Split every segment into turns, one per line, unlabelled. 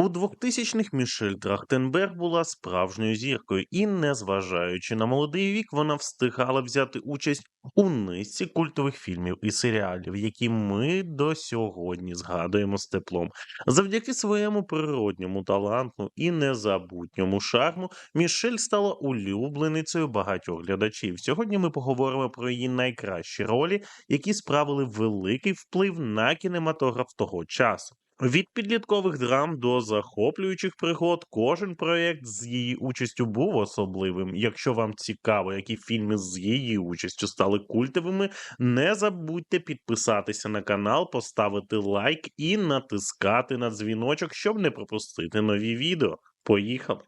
У 2000-х Мішель Трахтенберг була справжньою зіркою, і, незважаючи на молодий вік, вона встигала взяти участь у низці культових фільмів і серіалів, які ми до сьогодні згадуємо з теплом. Завдяки своєму природньому таланту і незабутньому шарму Мішель стала улюбленицею багатьох глядачів. Сьогодні ми поговоримо про її найкращі ролі, які справили великий вплив на кінематограф того часу. Від підліткових драм до захоплюючих пригод кожен проєкт з її участю був особливим. Якщо вам цікаво, які фільми з її участю стали культовими, не забудьте підписатися на канал, поставити лайк і натискати на дзвіночок, щоб не пропустити нові відео. Поїхали!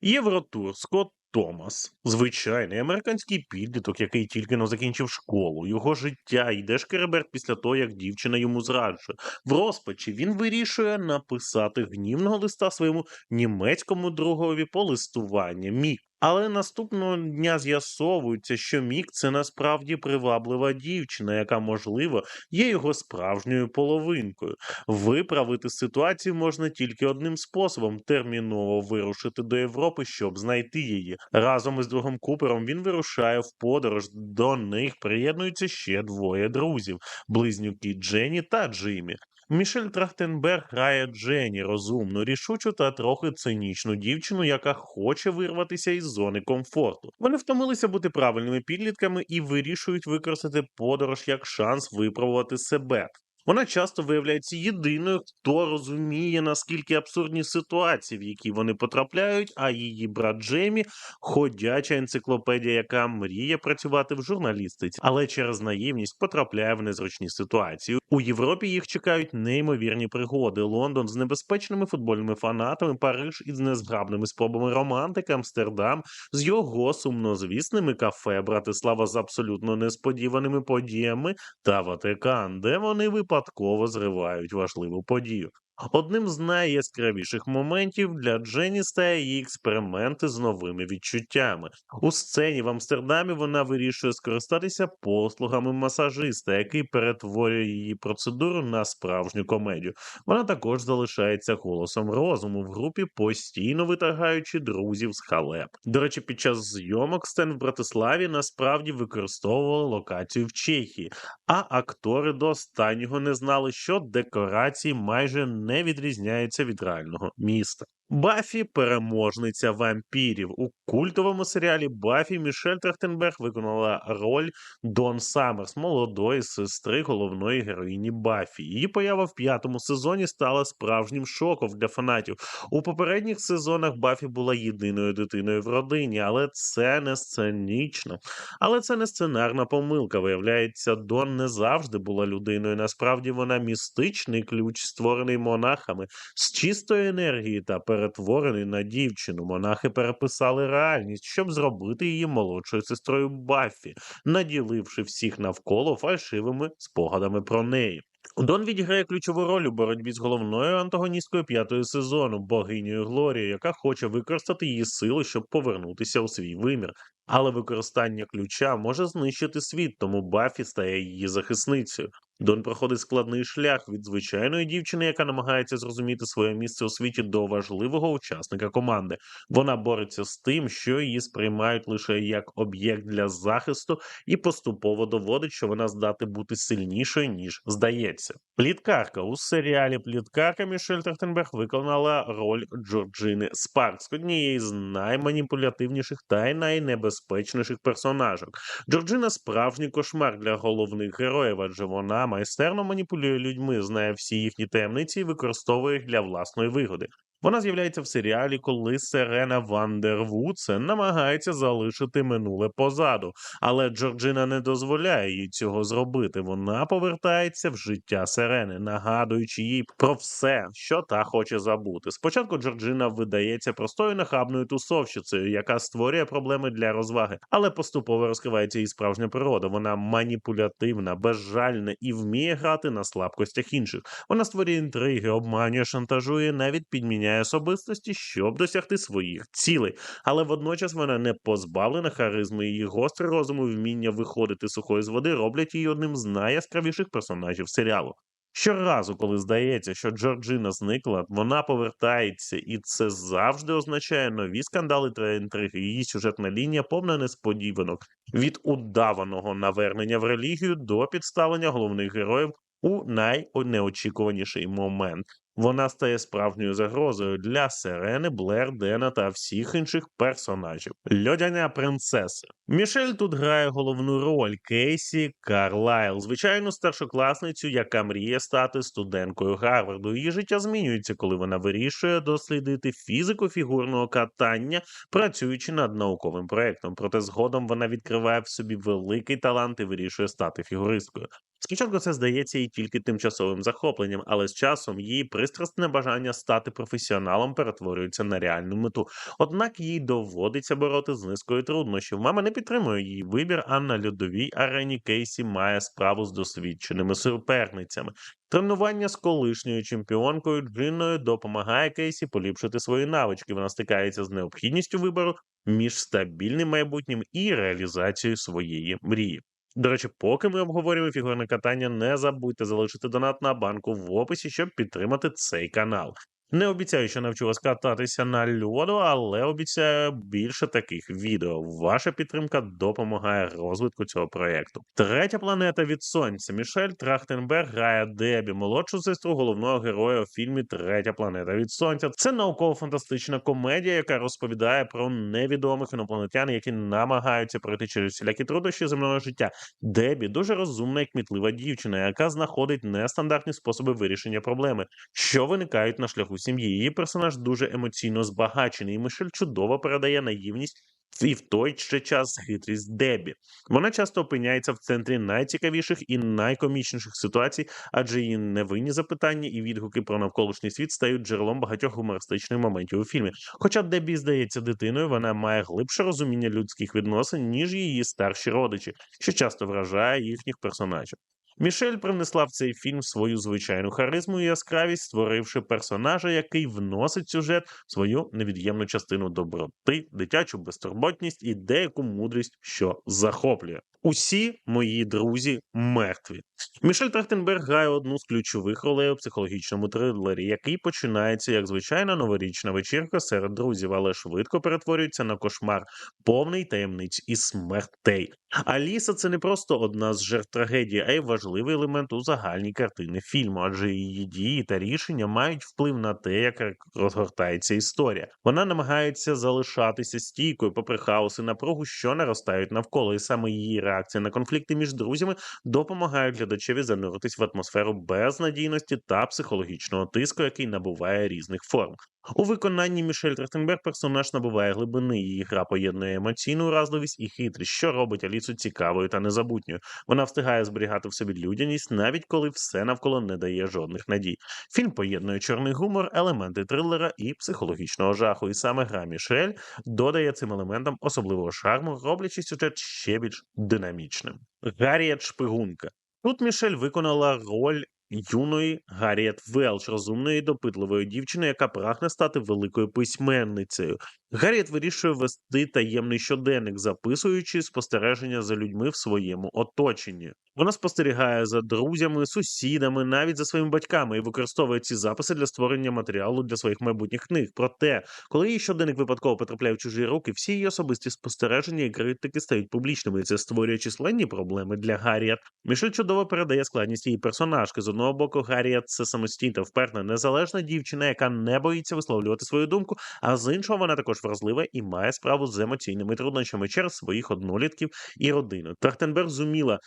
Євротур Скотт Томас, звичайний американський підліток, який тільки но закінчив школу. Його життя йде шкереберть після того, як дівчина йому зраджує. В розпачі він вирішує написати гнівного листа своєму німецькому другові по листування Мік. Але наступного дня з'ясовується, що Мік це насправді приваблива дівчина, яка, можливо, є його справжньою половинкою. Виправити ситуацію можна тільки одним способом терміново вирушити до Європи, щоб знайти її. Разом із другом Купером він вирушає в подорож. До них приєднуються ще двоє друзів: близнюки Дженні та Джиммі. Мішель Трахтенберг грає Джені розумну, рішучу та трохи цинічну дівчину, яка хоче вирватися із зони комфорту. Вони втомилися бути правильними підлітками і вирішують використати подорож як шанс випробувати себе. Вона часто виявляється єдиною, хто розуміє, наскільки абсурдні ситуації, в які вони потрапляють, а її брат Джеймі ходяча енциклопедія, яка мріє працювати в журналістиці, але через наївність потрапляє в незручні ситуації. У Європі їх чекають неймовірні пригоди. Лондон з небезпечними футбольними фанатами, Париж із незграбними спробами романтики, Амстердам з його сумнозвісними кафе, Братислава з абсолютно несподіваними подіями та Ватикан, де вони випадково зривають важливу подію. Одним з найяскравіших моментів для Дженні стає її експерименти з новими відчуттями. У сцені в Амстердамі вона вирішує скористатися послугами масажиста, який перетворює її процедуру на справжню комедію. Вона також залишається голосом розуму в групі, постійно витагаючи друзів з халеп. До речі, під час зйомок сцен в Братиславі насправді використовували локацію в Чехії, а актори до останнього не знали, що декорації майже не відрізняється від реального міста. Бафі переможниця вампірів. У культовому серіалі Бафі Мішель Трахтенберг виконала роль Дон Саммерс, молодої сестри головної героїні Бафі. Її поява в п'ятому сезоні стала справжнім шоком для фанатів. У попередніх сезонах Бафі була єдиною дитиною в родині, але це не сценічно. Але це не сценарна помилка. Виявляється, Дон не завжди була людиною. Насправді вона містичний ключ, створений монахами з чистої енергії та перетворений на дівчину. Монахи переписали реальність, щоб зробити її молодшою сестрою Баффі, наділивши всіх навколо фальшивими спогадами про неї. Дон відіграє ключову роль у боротьбі з головною антагоністкою п'ятого сезону, богинею Глорією, яка хоче використати її сили, щоб повернутися у свій вимір. Але використання ключа може знищити світ, тому Баффі стає її захисницею. Дон проходить складний шлях від звичайної дівчини, яка намагається зрозуміти своє місце у світі до важливого учасника команди. Вона бореться з тим, що її сприймають лише як об'єкт для захисту, і поступово доводить, що вона здатна бути сильнішою ніж здається. Пліткарка у серіалі Пліткарка Мішель Трахтенберг виконала роль Джорджини Спаркс, однієї з найманіпулятивніших та й найнебезпечніших персонажок. Джорджина справжній кошмар для головних героїв, адже вона майстерно маніпулює людьми, знає всі їхні таємниці і використовує їх для власної вигоди. Вона з'являється в серіалі, коли Серена Вандервудсен намагається залишити минуле позаду, але Джорджина не дозволяє їй цього зробити. Вона повертається в життя Сирени, нагадуючи їй про все, що та хоче забути. Спочатку Джорджина видається простою нахабною тусовщицею, яка створює проблеми для розваги, але поступово розкривається її справжня природа. Вона маніпулятивна, безжальна і вміє грати на слабкостях інших. Вона створює інтриги, обманює, шантажує, навіть підміняє особистості, щоб досягти своїх цілей. Але водночас вона не позбавлена харизми. Її гострий розум і вміння виходити сухої з води роблять її одним з найяскравіших персонажів серіалу. Щоразу, коли здається, що Джорджина зникла, вона повертається, і це завжди означає нові скандали та інтриги. Її сюжетна лінія повна несподіванок від удаваного навернення в релігію до підставлення головних героїв у найнеочікуваніший момент. Вона стає справжньою загрозою для Сирени, Блер, Дена та всіх інших персонажів. Льодяня принцеса. Мішель тут грає головну роль Кейсі Карлайл, звичайну старшокласницю, яка мріє стати студенткою Гарварду. Її життя змінюється, коли вона вирішує дослідити фізику фігурного катання, працюючи над науковим проектом. Проте згодом вона відкриває в собі великий талант і вирішує стати фігуристкою. Спочатку це здається їй тільки тимчасовим захопленням, але з часом її пристрасне бажання стати професіоналом перетворюється на реальну мету. Однак їй доводиться бороти з низкою труднощів. Мама не підтримує її вибір, а на льодовій арені Кейсі має справу з досвідченими суперницями. Тренування з колишньою чемпіонкою Джинною допомагає Кейсі поліпшити свої навички. Вона стикається з необхідністю вибору між стабільним майбутнім і реалізацією своєї мрії. До речі, поки ми обговорюємо фігурне катання, не забудьте залишити донат на банку в описі, щоб підтримати цей канал. Не обіцяю, що навчу вас кататися на льоду, але обіцяю більше таких відео. Ваша підтримка допомагає розвитку цього проєкту. Третя планета від сонця. Мішель Трахтенберг грає Дебі, молодшу сестру головного героя у фільмі Третя планета від сонця. Це науково-фантастична комедія, яка розповідає про невідомих інопланетян, які намагаються пройти через всілякі труднощі земного життя. Дебі дуже розумна і кмітлива дівчина, яка знаходить нестандартні способи вирішення проблеми, що виникають на шляху сім'ї. Її персонаж дуже емоційно збагачений, і Мишель чудово передає наївність і в той ще час хитрість Дебі. Вона часто опиняється в центрі найцікавіших і найкомічніших ситуацій, адже її невинні запитання і відгуки про навколишній світ стають джерелом багатьох гумористичних моментів у фільмі. Хоча Дебі здається дитиною, вона має глибше розуміння людських відносин, ніж її старші родичі, що часто вражає їхніх персонажів. Мішель принесла в цей фільм свою звичайну харизму і яскравість, створивши персонажа, який вносить сюжет свою невід'ємну частину доброти, дитячу безтурботність і деяку мудрість, що захоплює. Усі мої друзі мертві. Мішель Трахтенберг грає одну з ключових ролей у психологічному трилері, який починається як звичайна новорічна вечірка серед друзів, але швидко перетворюється на кошмар, повний таємниць і смертей. Аліса це не просто одна з жертв трагедії, а й важливий елемент у загальній картини фільму, адже її дії та рішення мають вплив на те, як розгортається історія. Вона намагається залишатися стійкою, попри хаос і напругу, що наростають навколо, і саме її реакція на конфлікти між друзями допомагають глядачеві зануритись в атмосферу безнадійності та психологічного тиску, який набуває різних форм. У виконанні Мішель Трахтенберг персонаж набуває глибини. Її гра поєднує емоційну уразливість і хитрість, що робить Алісу цікавою та незабутньою. Вона встигає зберігати в собі людяність, навіть коли все навколо не дає жодних надій. Фільм поєднує чорний гумор, елементи трилера і психологічного жаху. І саме гра Мішель додає цим елементам особливого шарму, роблячи сюжет ще більш динамічним. Гарріет Шпигунка. Тут Мішель виконала роль юної Гарріет Велч, розумної допитливої дівчини, яка прагне стати великою письменницею. Гарріет вирішує вести таємний щоденник, записуючи спостереження за людьми в своєму оточенні. Вона спостерігає за друзями, сусідами, навіть за своїми батьками і використовує ці записи для створення матеріалу для своїх майбутніх книг. Проте, коли її щоденник випадково потрапляє в чужі руки, всі її особисті спостереження і критики стають публічними. і Це створює численні проблеми для Гарріет. Мішель чудово передає складність її персонажки. З одного боку, Гарріет – це самостійна, впевнена, незалежна дівчина, яка не боїться висловлювати свою думку. А з іншого вона також вразлива і має справу з емоційними труднощами через своїх однолітків і родину. Трахтенберг зуміла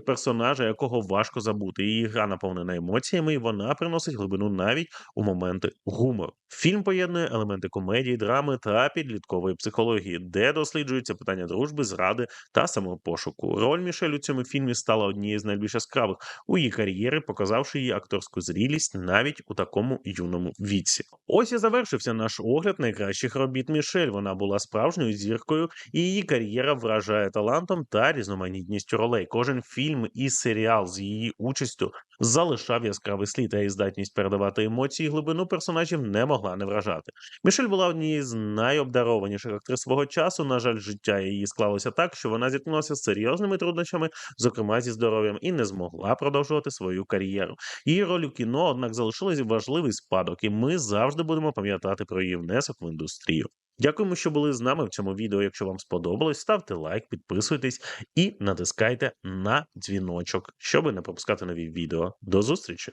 створити персонажа, якого важко забути. Її гра наповнена емоціями, і вона приносить глибину навіть у моменти гумору. Фільм поєднує елементи комедії, драми та підліткової психології, де досліджуються питання дружби, зради та самопошуку. Роль Мішель у цьому фільмі стала однією з найбільш яскравих у її кар'єри, показавши її акторську зрілість навіть у такому юному віці. Ось і завершився наш огляд найкращих робіт Мішель. Вона була справжньою зіркою, і її кар'єра вражає талантом та різноманітністю ролей. Кожен фільм і серіал з її участю залишав яскравий слід, а її здатність передавати емоції і глибину персонажів не могла не вражати. Мішель була однією з найобдарованіших актрис свого часу. На жаль, життя її склалося так, що вона зіткнулася з серйозними труднощами, зокрема зі здоров'ям, і не змогла продовжувати свою кар'єру. Її роль у кіно, однак, залишилась важливий спадок, і ми завжди будемо пам'ятати про її внесок в індустрію. Дякуємо, що були з нами в цьому відео. Якщо вам сподобалось, ставте лайк, підписуйтесь і натискайте на дзвіночок, щоб не пропускати нові відео. До зустрічі!